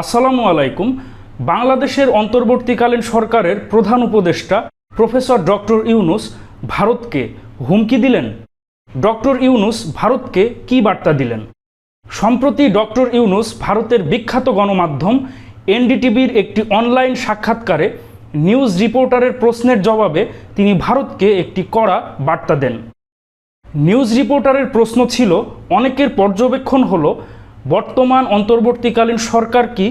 আসসালামু আলাইকুম। বাংলাদেশের অন্তর্বর্তীকালীন সরকারের প্রধান উপদেষ্টা প্রফেসর ডক্টর ইউনুস ভারতকে হুমকি দিলেন। ডক্টর ইউনুস ভারতকে কী বার্তা দিলেন? সম্প্রতি ডক্টর ইউনুস ভারতের বিখ্যাত গণমাধ্যম এনডিটিভির একটি অনলাইন সাক্ষাৎকারে নিউজ রিপোর্টারের প্রশ্নের জবাবে তিনি ভারতকে একটি কড়া বার্তা দেন। নিউজ রিপোর্টারের প্রশ্ন ছিল, অনেকের পর্যবেক্ষণ হলো বর্তমান অন্তর্বর্তীকালীন সরকার কি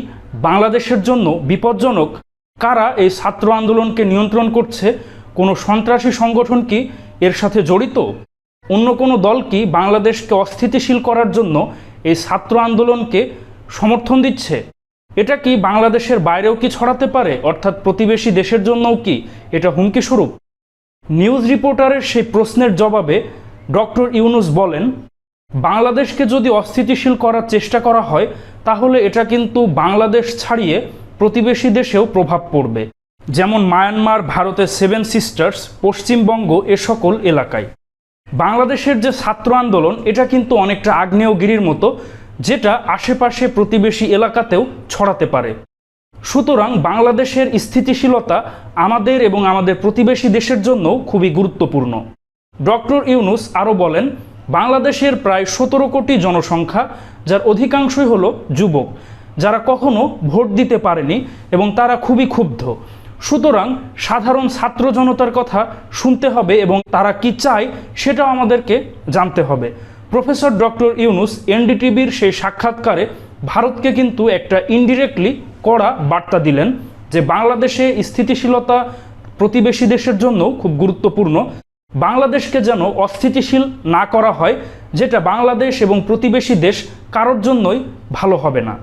বাংলাদেশের জন্য বিপজ্জনক? কারা এই ছাত্র আন্দোলনকে নিয়ন্ত্রণ করছে? কোনো সন্ত্রাসী সংগঠন কি এর সাথে জড়িত? অন্য কোনো দল কি বাংলাদেশকে অস্থিতিশীল করার জন্য এই ছাত্র আন্দোলনকে সমর্থন দিচ্ছে? এটা কি বাংলাদেশের বাইরেও কি ছড়াতে পারে? অর্থাৎ প্রতিবেশী দেশের জন্যও কি এটা হুমকি স্বরূপ নিউজ রিপোর্টারের সেই প্রশ্নের জবাবে ডক্টর ইউনুস বলেন বাংলাদেশকে যদি অস্থিতিশীল করার চেষ্টা করা হয়, তাহলে এটা কিন্তু বাংলাদেশ ছাড়িয়ে প্রতিবেশী দেশেও প্রভাব পড়বে। যেমন মায়ানমার, ভারতের সেভেন সিস্টার্স পশ্চিমবঙ্গ, এ সকল এলাকায়। বাংলাদেশের যে ছাত্র আন্দোলন, এটা কিন্তু অনেকটা আগ্নেয়গিরির মতো, যেটা আশেপাশে প্রতিবেশী এলাকাতেও ছড়াতে পারে। সুতরাং বাংলাদেশের স্থিতিশীলতা আমাদের এবং আমাদের প্রতিবেশী দেশের জন্য খুবই গুরুত্বপূর্ণ। ডক্টর ইউনুস আরও বলেন বাংলাদেশের প্রায় সতেরো কোটি জনসংখ্যা, যার অধিকাংশই হলো যুবক, যারা কখনো ভোট দিতে পারেনি এবং তারা খুবই ক্ষুব্ধ। সুতরাং সাধারণ ছাত্র জনতার কথা শুনতে হবে এবং তারা কি চায় সেটাও আমাদেরকে জানতে হবে। প্রফেসর ডক্টর ইউনুস এনডিটিভির সেই সাক্ষাৎকারে ভারতকে কিন্তু একটা ইনডিরেক্টলি কড়া বার্তা দিলেন যে বাংলাদেশে স্থিতিশীলতা প্রতিবেশী দেশের জন্য খুব গুরুত্বপূর্ণ। বাংলাদেশকে যেন অস্থিতিশীল না করা হয়, যেটা বাংলাদেশ এবং প্রতিবেশী দেশ কারোর জন্যই ভালো হবে না।